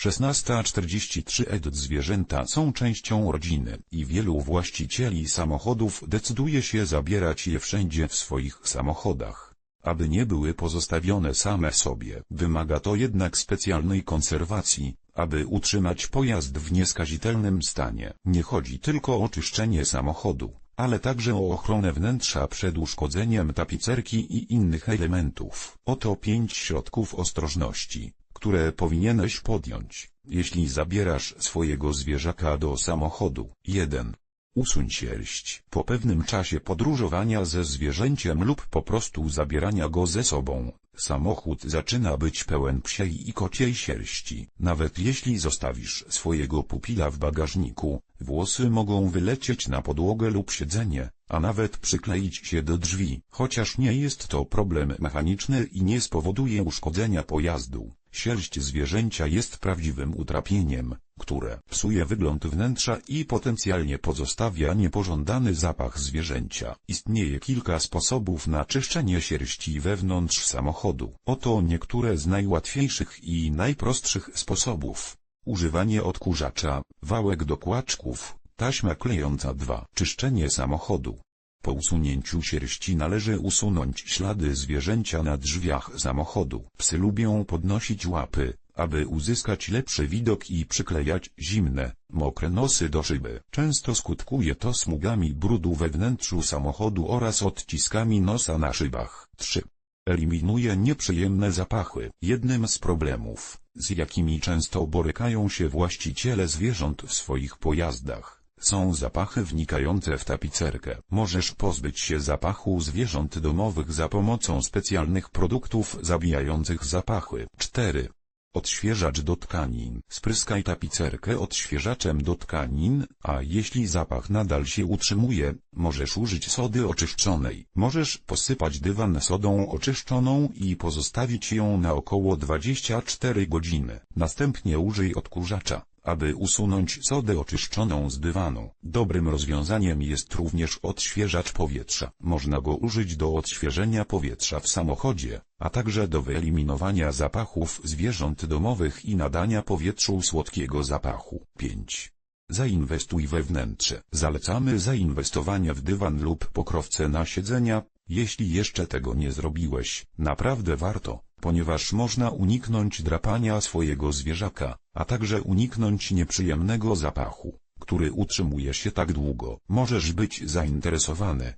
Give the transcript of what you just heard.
16.43 Edut Zwierzęta są częścią rodziny i wielu właścicieli samochodów decyduje się zabierać je wszędzie w swoich samochodach. Aby nie były pozostawione same sobie, wymaga to jednak specjalnej konserwacji, aby utrzymać pojazd w nieskazitelnym stanie. Nie chodzi tylko o czyszczenie samochodu, ale także o ochronę wnętrza przed uszkodzeniem tapicerki i innych elementów. Oto pięć środków ostrożności, które powinieneś podjąć, jeśli zabierasz swojego zwierzaka do samochodu. 1. Usuń sierść. Po pewnym czasie podróżowania ze zwierzęciem lub po prostu zabierania go ze sobą, samochód zaczyna być pełen psiej i kociej sierści. Nawet jeśli zostawisz swojego pupila w bagażniku, włosy mogą wylecieć na podłogę lub siedzenie, a nawet przykleić się do drzwi. Chociaż nie jest to problem mechaniczny i nie spowoduje uszkodzenia pojazdu, sierść zwierzęcia jest prawdziwym utrapieniem, które psuje wygląd wnętrza i potencjalnie pozostawia niepożądany zapach zwierzęcia. Istnieje kilka sposobów na czyszczenie sierści wewnątrz samochodu. Oto niektóre z najłatwiejszych i najprostszych sposobów. Używanie odkurzacza, wałek do kłaczków, taśma klejąca 2. Czyszczenie samochodu. Po usunięciu sierści należy usunąć ślady zwierzęcia na drzwiach samochodu. Psy lubią podnosić łapy, aby uzyskać lepszy widok i przyklejać zimne, mokre nosy do szyby. Często skutkuje to smugami brudu we wnętrzu samochodu oraz odciskami nosa na szybach. 3. Eliminuje nieprzyjemne zapachy. Jednym z problemów, z jakimi często borykają się właściciele zwierząt w swoich pojazdach, są zapachy wnikające w tapicerkę. Możesz pozbyć się zapachu zwierząt domowych za pomocą specjalnych produktów zabijających zapachy. 4. Odświeżacz do tkanin. Spryskaj tapicerkę odświeżaczem do tkanin, a jeśli zapach nadal się utrzymuje, możesz użyć sody oczyszczonej. Możesz posypać dywan sodą oczyszczoną i pozostawić ją na około 24 godziny. Następnie użyj odkurzacza, aby usunąć sodę oczyszczoną z dywanu. Dobrym rozwiązaniem jest również odświeżacz powietrza. Można go użyć do odświeżenia powietrza w samochodzie, a także do wyeliminowania zapachów zwierząt domowych i nadania powietrzu słodkiego zapachu. 5. Zainwestuj we wnętrze. Zalecamy zainwestowanie w dywan lub pokrowce na siedzenia, jeśli jeszcze tego nie zrobiłeś. Naprawdę warto, ponieważ można uniknąć drapania swojego zwierzaka, a także uniknąć nieprzyjemnego zapachu, który utrzymuje się tak długo. Możesz być zainteresowany,